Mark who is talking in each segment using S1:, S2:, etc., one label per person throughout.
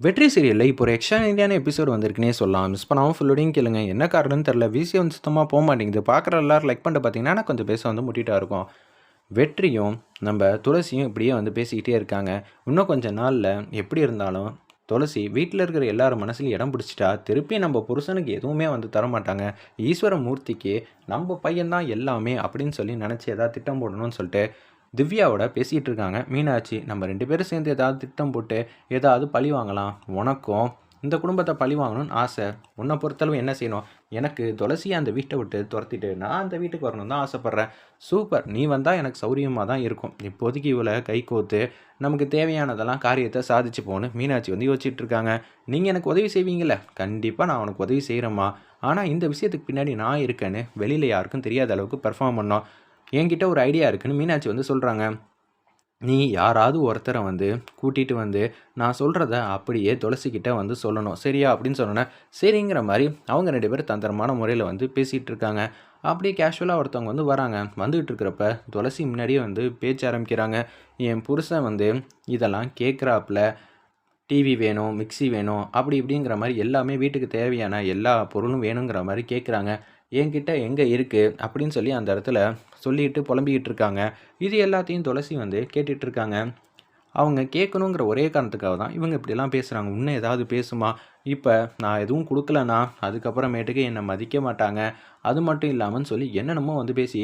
S1: வெற்றி சீரியலில் இப்போ ஒரு எக்ஸ்ட்ரா இந்தியான எபிசோடு வந்திருக்குனே சொல்லலாம். மிஸ் பண்ணாமல் ஃபுல்லோடையும் கேளுங்க. என்ன காரணம்னு தெரில விசி வந்து சுத்தமாக போக மாட்டேங்குது. பார்க்குற எல்லாரும் லைக் பண்ணிட்டு பார்த்தீங்கன்னா நான் கொஞ்சம் பேச வந்து முட்டிட்டா இருக்கும். வெற்றியும் நம்ம துளசியும் இப்படியே வந்து பேசிக்கிட்டே இருக்காங்க. இன்னும் கொஞ்சம் நாளில் எப்படி இருந்தாலும் துளசி வீட்டில் இருக்கிற எல்லாரும் மனசுலையும் இடம் பிடிச்சிட்டா திருப்பி நம்ம புருஷனுக்கு எதுவுமே வந்து தர மாட்டாங்க ஈஸ்வர மூர்த்திக்கு நம்ம பையன்தான் எல்லாமே அப்படின்னு சொல்லி நினச்சி ஏதாவது திட்டம் போடணும்னு சொல்லிட்டு திவ்யாவோட பேசிகிட்டு இருக்காங்க. மீனாட்சி நம்ம ரெண்டு பேரும் சேர்ந்து ஏதாவது திட்டம் போட்டு ஏதாவது பழி வாங்கலாம். உனக்கும் இந்த குடும்பத்தை பழி வாங்கணும்னு ஆசை. உன்னை பொறுத்தளவு என்ன செய்யணும்? எனக்கு துளசியை அந்த வீட்டை விட்டு துரத்திட்டு நான் அந்த வீட்டுக்கு வரணும் தான் ஆசைப்பட்றேன். சூப்பர். நீ வந்தால் எனக்கு சௌரியமாக தான் இருக்கும். இப்போதைக்கு இவளை கை கோத்து நமக்கு தேவையானதெல்லாம் காரியத்தை சாதிச்சு போகணும் மீனாட்சி வந்து யோசிச்சுட்டு இருக்காங்க. நீங்கள் எனக்கு உதவி செய்வீங்கள கண்டிப்பாக நான் உனக்கு உதவி செய்கிறேம்மா ஆனால் இந்த விஷயத்துக்கு பின்னாடி நான் இருக்கேன்னு வெளியில் யாருக்கும் தெரியாத அளவுக்கு பெர்ஃபார்ம் பண்ணோம். என்கிட்ட ஒரு ஐடியா இருக்குன்னு மீனாட்சி வந்து சொல்கிறாங்க நீ யாராவது ஒருத்தரை வந்து கூட்டிகிட்டு வந்து நான் சொல்கிறத அப்படியே துளசிக்கிட்ட வந்து சொல்லணும். சரியா? அப்படின்னு சொன்னோன்னே சரிங்கிற மாதிரி அவங்க ரெண்டு பேரும் தந்திரமான முறையில் வந்து பேசிகிட்டு இருக்காங்க. அப்படியே கேஷுவலாக ஒருத்தவங்க வந்து வராங்க. வந்துகிட்டு இருக்கிறப்ப துளசி முன்னாடியே வந்து பேச்ச ஆரம்பிக்கிறாங்க. என் புருஷன் வந்து இதெல்லாம் கேட்குறாப்புல டிவி வேணும் மிக்சி வேணும் அப்படி இப்படிங்கிற மாதிரி எல்லாமே வீட்டுக்கு தேவையான எல்லா பொருளும் வேணுங்கிற மாதிரி கேட்குறாங்க என்கிட்ட எங்கே இருக்குது அப்படின்னு சொல்லி அந்த இடத்துல சொல்லிட்டு புலம்பிக்கிட்டு இருக்காங்க. இது எல்லாத்தையும் துளசி வந்து கேட்டுட்டு இருக்காங்க. அவங்க கேட்கணுங்கிற ஒரே காரணத்துக்காக தான் இவங்க இப்படிலாம் பேசுகிறாங்க இன்னும் ஏதாவது பேசுமா? இப்போ நான் எதுவும் கொடுக்கலனா அதுக்கப்புறமேட்டுக்கு என்னை மதிக்க மாட்டாங்க. அது மட்டும் இல்லாமல் சொல்லி என்னென்னமோ வந்து பேசி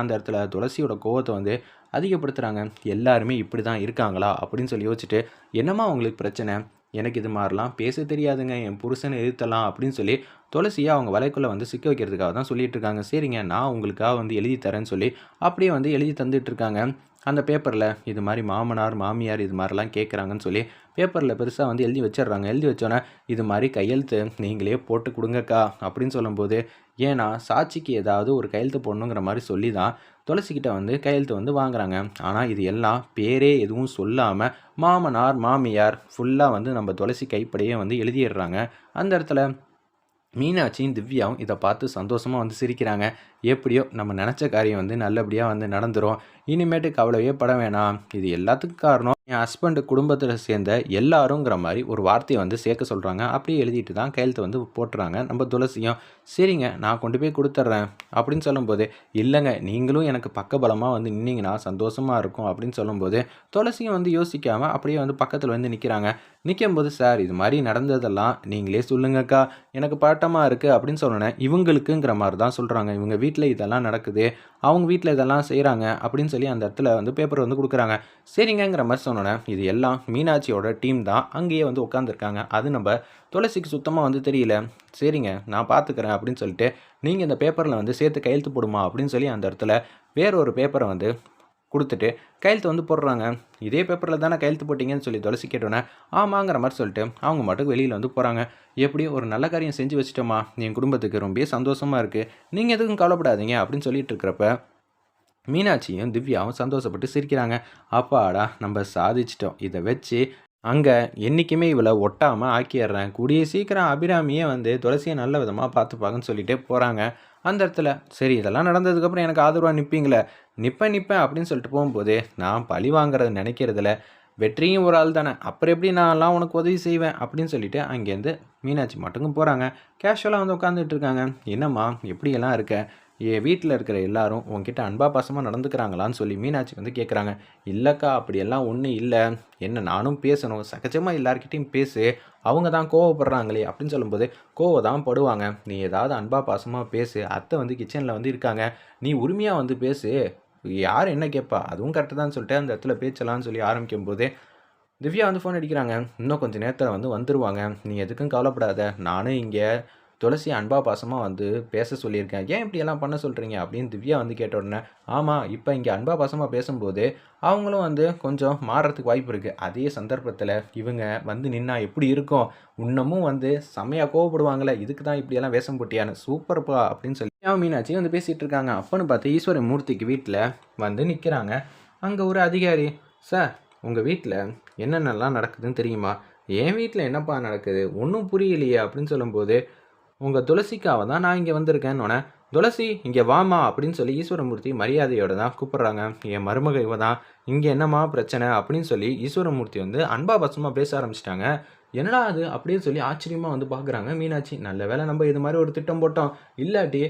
S1: அந்த இடத்துல துளசியோட கோவத்தை வந்து அதிகப்படுத்துகிறாங்க எல்லாருமே இப்படி தான் இருக்காங்களா? அப்படின்னு சொல்லி யோசிச்சுட்டு என்னம்மா அவங்களுக்கு பிரச்சனை? எனக்கு இது மாதிரிலாம் பேச தெரியாதுங்க என் புருஷனை எதிர்த்தலாம் அப்படின்னு சொல்லி துளசியை அவங்க வலைக்குள்ளே வந்து சிக்க வைக்கிறதுக்காக தான் சொல்லிட்டு இருக்காங்க. சரிங்க நான் உங்களுக்காக வந்து எழுதி தரேன்னு சொல்லி அப்படியே வந்து எழுதி தந்துட்டு இருக்காங்க. அந்த பேப்பரில் இது மாதிரி மாமனார் மாமியார் இது மாதிரிலாம் கேட்குறாங்கன்னு சொல்லி பேப்பரில் பெருசாக வந்து எழுதி வச்சிடுறாங்க. எழுதி வச்சோன்னே இது மாதிரி கையெழுத்து நீங்களே போட்டு கொடுங்கக்கா அப்படின்னு சொல்லும்போது ஏன்னா சாட்சிக்கு ஏதாவது ஒரு கையெழுத்து போடணுங்கிற மாதிரி சொல்லி தான் துளசிக்கிட்ட வந்து கையெழுத்து வந்து வாங்குறாங்க. ஆனால் இது எல்லாம் பேரே எதுவும் சொல்லாமல் மாமனார் மாமியார் ஃபுல்லாக வந்து நம்ம துளசி கைப்படையே வந்து எழுதிடுறாங்க. அந்த இடத்துல மீனாட்சியும் திவ்யாவும் இதை பார்த்து சந்தோஷமாக வந்து சிரிக்கிறாங்க. எப்படியோ நம்ம நினச்ச காரியம் வந்து நல்லபடியாக வந்து நடந்துடும் இனிமேட்டு கவலையே பட வேணாம். இது எல்லாத்துக்கும் காரணம் என் ஹஸ்பண்டு குடும்பத்தில் சேர்ந்த எல்லாருங்கிற மாதிரி ஒரு வார்த்தையை வந்து சேர்க்க சொல்கிறாங்க அப்படியே எழுதிட்டு தான் கையெழுத்து வந்து போட்டுறாங்க. நம்ம துளசியும் சரிங்க நான் கொண்டு போய் கொடுத்துட்றேன். அப்படின்னு சொல்லும்போது இல்லைங்க நீங்களும் எனக்கு பக்கபலமாக வந்து நின்னீங்கன்னா சந்தோஷமாக இருக்கும். அப்படின்னு சொல்லும்போது துளசியும் வந்து யோசிக்காமல் அப்படியே வந்து பக்கத்தில் வந்து நிற்கிறாங்க நிற்கும்போது சார் இது மாதிரி நடந்ததெல்லாம் நீங்களே சொல்லுங்கக்கா. எனக்கு பட்டமாக இருக்குது அப்படின்னு சொன்னேன் இவங்களுக்குங்கிற மாதிரி தான் சொல்கிறாங்க இவங்க வீட்டில் இதெல்லாம் நடக்குது. அவங்க வீட்டில் இதெல்லாம் செய்கிறாங்க அப்படின்னு சொல்லி அந்த இடத்துல வந்து பேப்பர் வந்து கொடுக்குறாங்க. சரிங்கங்கிற மாதிரி சொன்னோன்னே இது எல்லாம் மீனாட்சியோட டீம் தான். அங்கேயே வந்து உட்காந்துருக்காங்க அது நம்ம துளசிக்கு சுத்தமாக வந்து தெரியல. சரிங்க நான் பார்த்துக்கிறேன் அப்படின்னு சொல்லிட்டு நீங்கள் இந்த பேப்பரில் வந்து சேர்த்து கையெழுத்து போடுமா அப்படின்னு சொல்லி அந்த இடத்துல வேற ஒரு பேப்பரை வந்து கொடுத்துட்டு கையெழுத்து வந்து போடுறாங்க. இதே பேப்பரில் தானே கையெழுத்து போட்டிங்கன்னு சொல்லி துளசி கேட்டோன்னே ஆமாங்கிற மாதிரி சொல்லிட்டு அவங்க மட்டும் வெளியில் வந்து போகிறாங்க எப்படியும் ஒரு நல்ல காரியம் செஞ்சு வச்சிட்டோமா. என் குடும்பத்துக்கு ரொம்ப சந்தோஷமாக இருக்குது நீங்கள் எதுக்கும் கவலைப்படாதீங்க அப்படின்னு சொல்லிட்டு இருக்கிறப்ப மீனாட்சியும் திவ்யாவும் சந்தோஷப்பட்டு சிரிக்கிறாங்க. அப்பாடா நம்ம சாதிச்சிட்டோம். இதை வச்சு அங்கே என்றைக்குமே இவளை ஒட்டாமல் ஆக்கிடுறேன். கூடிய சீக்கிரம் அபிராமியே வந்து துளசியை நல்ல விதமாக பார்த்துப்பாங்கன்னு சொல்லிகிட்டே போகிறாங்க அந்த இடத்துல சரி இதெல்லாம் நடந்ததுக்கப்புறம் எனக்கு ஆதரவாக நிற்பீங்களே நிற்பேன் நிற்பேன் அப்படின்னு சொல்லிட்டு போகும்போது நான் பழி வாங்குறது நினைக்கிறதுல வெற்றியும் ஒரு ஆள் தானே. அப்புறம் எப்படி நான்லாம் உனக்கு உதவி செய்வேன் அப்படின்னு சொல்லிட்டு அங்கேருந்து மீனாட்சி மட்டுக்கும் போகிறாங்க கேஷுவலாக வந்து உட்காந்துட்டு இருக்காங்க. என்னம்மா எப்படியெல்லாம் இருக்க? என் வீட்டில் இருக்கிற எல்லாரும் உங்ககிட்ட அன்பா பாசமாக நடந்துக்கிறாங்களான்னு சொல்லி மீனாட்சி வந்து கேட்குறாங்க இல்லைக்கா அப்படியெல்லாம் ஒன்றும் இல்லை. என்ன நானும் பேசணும். சகஜமாக எல்லாருக்கிட்டையும் பேசு. அவங்க தான் கோவப்படுறாங்களே அப்படின்னு சொல்லும்போது கோவம் தான் படுவாங்க. நீ ஏதாவது அன்பா பாசமாக பேசு. அத்தை வந்து கிச்சனில் வந்து இருக்காங்க. நீ உரிமையாக வந்து பேசு. யார் என்ன கேட்பா அதுவும் கரெக்டு தான் சொல்லிட்டு அந்த இடத்துல பேச்சலாம்னு சொல்லி ஆரம்பிக்கும் போது திவ்யா வந்து ஃபோன் அடிக்கிறாங்க. இன்னும் கொஞ்சம் நேரத்தில் வந்து வந்துடுவாங்க நீ எதுக்கும் கவலைப்படாத. நானும் இங்கே துளசி அன்பா பாசமாக வந்து பேச சொல்லியிருக்கேன். ஏன் இப்படியெல்லாம் பண்ண சொல்கிறீங்க அப்படின்னு திவ்யா வந்து கேட்ட உடனே ஆமாம் இப்போ இங்கே அன்பா பாசமாக பேசும்போது அவங்களும் வந்து கொஞ்சம் மாறுறதுக்கு வாய்ப்பு இருக்குது அதே சந்தர்ப்பத்தில் இவங்க வந்து நின்னா எப்படி இருக்கும்? இன்னமும் வந்து செம்மையாக கோவப்படுவாங்களே இதுக்கு தான் இப்படியெல்லாம் வேஷம் போட்டியான்னு. சூப்பர்ப்பா அப்படின்னு சொல்லி மீனாட்சி வந்து பேசிகிட்டு இருக்காங்க. அப்போன்னு பார்த்து ஈஸ்வர மூர்த்திக்கு வீட்டில் வந்து நிற்கிறாங்க அங்கே ஒரு அதிகாரி சார் உங்கள் வீட்டில் என்னென்னலாம் நடக்குதுன்னு தெரியுமா? என் வீட்டில் என்னப்பா நடக்குது? ஒன்றும் புரியலையே அப்படின்னு சொல்லும்போது உங்கள் துளசிக்காக தான் நான் இங்கே வந்திருக்கேன்னு துளசி இங்கே வாமா அப்படின்னு சொல்லி ஈஸ்வரமூர்த்தி மரியாதையோட தான் கூப்பிட்றாங்க. என் மருமக இவ தான். இங்கே என்னம்மா பிரச்சனை? அப்படின்னு சொல்லி ஈஸ்வரமூர்த்தி வந்து அன்பா பசமாக பேச ஆரம்பிச்சிட்டாங்க. என்னடா அது? அப்படின்னு சொல்லி ஆச்சரியமாக வந்து பார்க்குறாங்க மீனாட்சி. நல்ல வேளை நம்ம இது மாதிரி ஒரு திட்டம் போட்டோம். இல்லாட்டி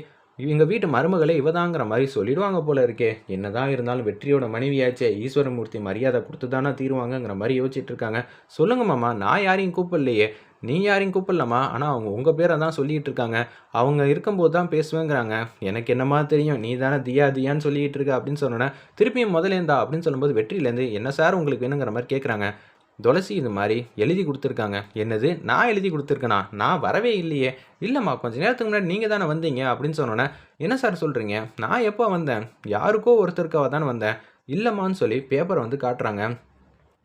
S1: எங்கள் வீட்டு மருமகளை இவதாங்கிற மாதிரி சொல்லிடுவாங்க போல இருக்கே. என்னதான் இருந்தாலும் வெற்றியோட மனைவியாச்சே. ஈஸ்வரமூர்த்தி மரியாதை கொடுத்து தானே தீருவாங்கங்கிற மாதிரி யோசிச்சுட்டு இருக்காங்க. சொல்லுங்க மாமா நான் யாரையும் கூப்பிடலையே. நீ யாரையும் கூப்பிடலாமா ஆனால் அவங்க உங்கள் பேரை தான் சொல்லிகிட்டு இருக்காங்க. அவங்க இருக்கும்போது தான் பேசுவேங்கிறாங்க. எனக்கு என்னமா தெரியும்? நீ தானே தியா தியான்னு சொல்லிகிட்டு இருக்க அப்படின்னு சொன்னோன்னே திருப்பியும் முதலேந்தா அப்படின்னு சொல்லும்போது வெற்றியிலேருந்து என்ன சார் உங்களுக்கு வேணுங்கிற மாதிரி கேட்குறாங்க துளசி இது மாதிரி எழுதி கொடுத்துருக்காங்க. என்னது? நான் எழுதி கொடுத்துருக்கேனா? நான் வரவே இல்லையே. இல்லைம்மா கொஞ்ச நேரத்துக்கு முன்னாடி நீங்கள் தானே வந்தீங்க அப்படின்னு சொன்னோன்னே என்ன சார் சொல்கிறீங்க நான் எப்போ வந்தேன்? யாருக்கோ ஒருத்தருக்காக தானே வந்தேன். இல்லைம்மான்னு சொல்லி பேப்பரை வந்து காட்டுறாங்க.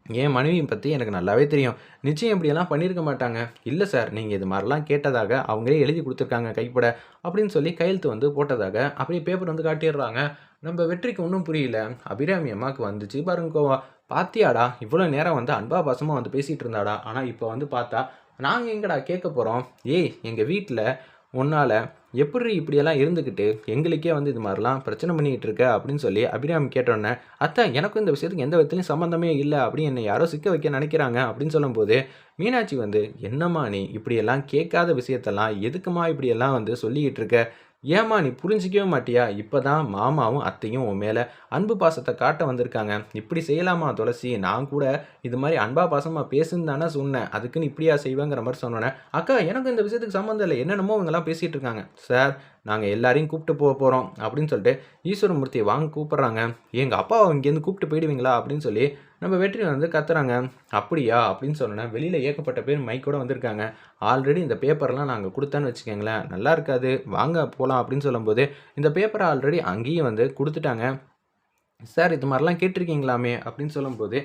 S1: என் மனைவியை பற்றி எனக்கு நல்லாவே தெரியும். நிச்சயம் இப்படியெல்லாம் பண்ணியிருக்க மாட்டாங்க. இல்லை சார் நீங்கள் இது மாதிரிலாம் கேட்டதாக அவங்களே எழுதி கொடுத்துருக்காங்க கைப்பட அப்படின்னு சொல்லி கையெழுத்து வந்து போட்டதாக அப்படியே பேப்பர் வந்து காட்டிடுறாங்க. நம்ம வெற்றிக்கு ஒன்றும் புரியல. அபிராமி அம்மாவுக்கு வந்துச்சு பாருங்க கோவா. பாத்தியாடா இவ்வளோ நேரம் வந்து அன்பா பாசமாக வந்து பேசிகிட்டு இருந்தாடா. ஆனால் இப்போ வந்து பார்த்தா நாங்கள் எங்கடா கேட்க போகிறோம் ஏய் எங்கள் வீட்டில் உன்னால் எப்படி இப்படியெல்லாம் இருந்துக்கிட்டு எங்களுக்கே வந்து இது மாதிரிலாம் பிரச்சனை பண்ணிகிட்டு இருக்க அப்படின்னு சொல்லி அபிராமி கேட்டோன்னே அத்தை எனக்கும் இந்த விஷயத்துக்கு எந்த விதத்துலையும் சம்மந்தமே இல்லை அப்படின்னு என்னை யாரோ சிக்க வைக்க நினைக்கிறாங்க அப்படின்னு சொல்லும்போது மீனாட்சி வந்து என்னம்மா நீ இப்படியெல்லாம் கேட்காத விஷயத்தெல்லாம் எதுக்குமா இப்படியெல்லாம் வந்து சொல்லிக்கிட்டு இருக்க? ஏம்மா நீ புரிஞ்சிக்கவே மாட்டியா? இப்போ தான் மாமாவும் அத்தையும் உன் மேலே அன்பு பாசத்தை காட்ட வந்திருக்காங்க. இப்படி செய்யலாமா துளசி? நான் கூட இது மாதிரி அன்பா பாசமாக பேசுன்னு தானே சொன்னேன். அதுக்குன்னு இப்படியா செய்வேங்கிற மாதிரி சொன்னோன்னே அக்கா எனக்கு இந்த விஷயத்துக்கு சம்மந்தம் இல்லை. என்னென்னமோ இவங்கெல்லாம் பேசிகிட்டு இருக்காங்க. சார் நாங்கள் எல்லாரையும் கூப்பிட்டு போக போகிறோம் அப்படின்னு சொல்லிட்டு ஈஸ்வரமூர்த்தியை வாங்க கூப்பிட்றாங்க. எங்கள் அப்பாவை இங்கேருந்து கூப்பிட்டு போயிடுவீங்களா அப்படின்னு சொல்லி நம்ம வெற்றி வந்து கத்துறாங்க. அப்படியா? அப்படின்னு சொன்னோன்னா வெளியில் ஏகப்பட்ட பேர் மைக்கோட வந்திருக்காங்க. ஆல்ரெடி இந்த பேப்பர்லாம் நாங்கள் கொடுத்தான்னு வச்சுக்கோங்களேன். நல்லா இருக்காது. வாங்க போகலாம் அப்படின்னு சொல்லும்போது இந்த பேப்பரை ஆல்ரெடி அங்கேயும் வந்து கொடுத்துட்டாங்க. சார் இது மாதிரிலாம் கேட்டிருக்கீங்களாமே? அப்படின்னு சொல்லும்போது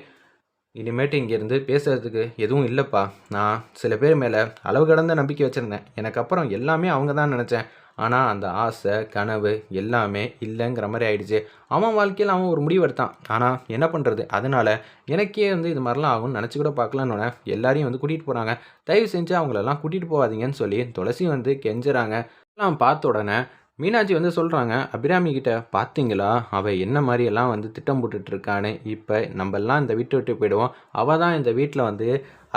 S1: இனிமேட்டு இங்கேருந்து பேசுகிறதுக்கு எதுவும் இல்லைப்பா. நான் சில பேர் மேலே அளவு கடந்த நம்பிக்கை வச்சுருந்தேன். எனக்கு அப்புறம் எல்லாமே அவங்க தான் நினச்சேன். ஆனால் அந்த ஆசை கனவு எல்லாமே இல்லைங்கிற மாதிரி ஆயிடுச்சு. அவன் வாழ்க்கையில் அவன் ஒரு முடிவு எடுத்தான் ஆனால் என்ன பண்ணுறது அதனால் எனக்கே வந்து இது மாதிரிலாம் ஆகும்னு நினச்சி கூட பார்க்கலான்னு எல்லாரையும் வந்து கூட்டிகிட்டு போகிறாங்க தயவு செஞ்சு அவங்களெல்லாம் கூட்டிகிட்டு போகாதீங்கன்னு சொல்லி துளசி வந்து கெஞ்சுறாங்க. எல்லாம் பார்த்த உடனே மீனாட்சி வந்து சொல்கிறாங்க அபிராமி கிட்ட பார்த்தீங்களா? அவள் என்ன மாதிரியெல்லாம் வந்து திட்டம் போட்டுட்ருக்கான்னு இப்போ நம்மெல்லாம் இந்த வீட்டை விட்டு போயிடுவோம். அவள் தான் இந்த வீட்டில் வந்து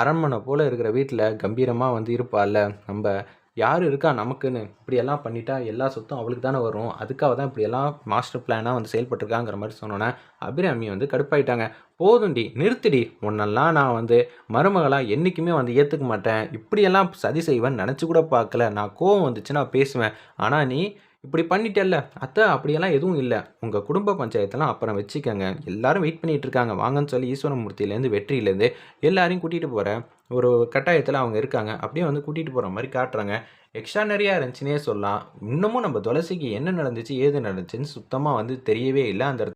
S1: அரண்மனை போல் இருக்கிற வீட்டில் கம்பீரமாக வந்து இருப்பாள்ல. நம்ம யார் இருக்கா நமக்குன்னு? இப்படியெல்லாம் பண்ணிட்டா எல்லா சொத்தும் அவளுக்கு தானே வரும். அதுக்காக தான் இப்படியெல்லாம் மாஸ்டர் பிளானாக வந்து செயல்பட்டுருக்காங்கிற மாதிரி சொன்னோன்னே அபிராமி வந்து கடுப்பாயிட்டாங்க. போதுண்டி நிறுத்திடி. உன்னெல்லாம் நான் வந்து மருமகளாக என்றைக்குமே வந்து ஏற்றுக்க மாட்டேன். இப்படியெல்லாம் சதி செய்வேன் நினச்சி கூட பார்க்கல. நான் கோவம் வந்துச்சு நான் பேசுவேன். ஆனால் நீ இப்படி பண்ணிட்டேல்ல? அத்தை அப்படியெல்லாம் எதுவும் இல்லை. உங்கள் குடும்ப பஞ்சாயத்தெல்லாம் அப்புறம் வச்சுக்கோங்க. எல்லாரும் வெயிட் பண்ணிகிட்டு இருக்காங்க. வாங்கன்னு சொல்லி ஈஸ்வரமூர்த்தியிலேருந்து வெற்றியிலேருந்து எல்லாரையும் கூட்டிகிட்டு போகிற ஒரு கட்டாயத்தில் அவங்க இருக்காங்க. அப்படியே வந்து கூட்டிகிட்டு போகிற மாதிரி காட்டுறாங்க. எக்ஸ்ட்ரா நிறையா இருந்துச்சுன்னே சொல்லலாம். இன்னமும் நம்ம துளசிக்கு என்ன நடந்துச்சு ஏது நடந்துச்சுன்னு சுத்தமாக வந்து தெரியவே இல்லை அந்த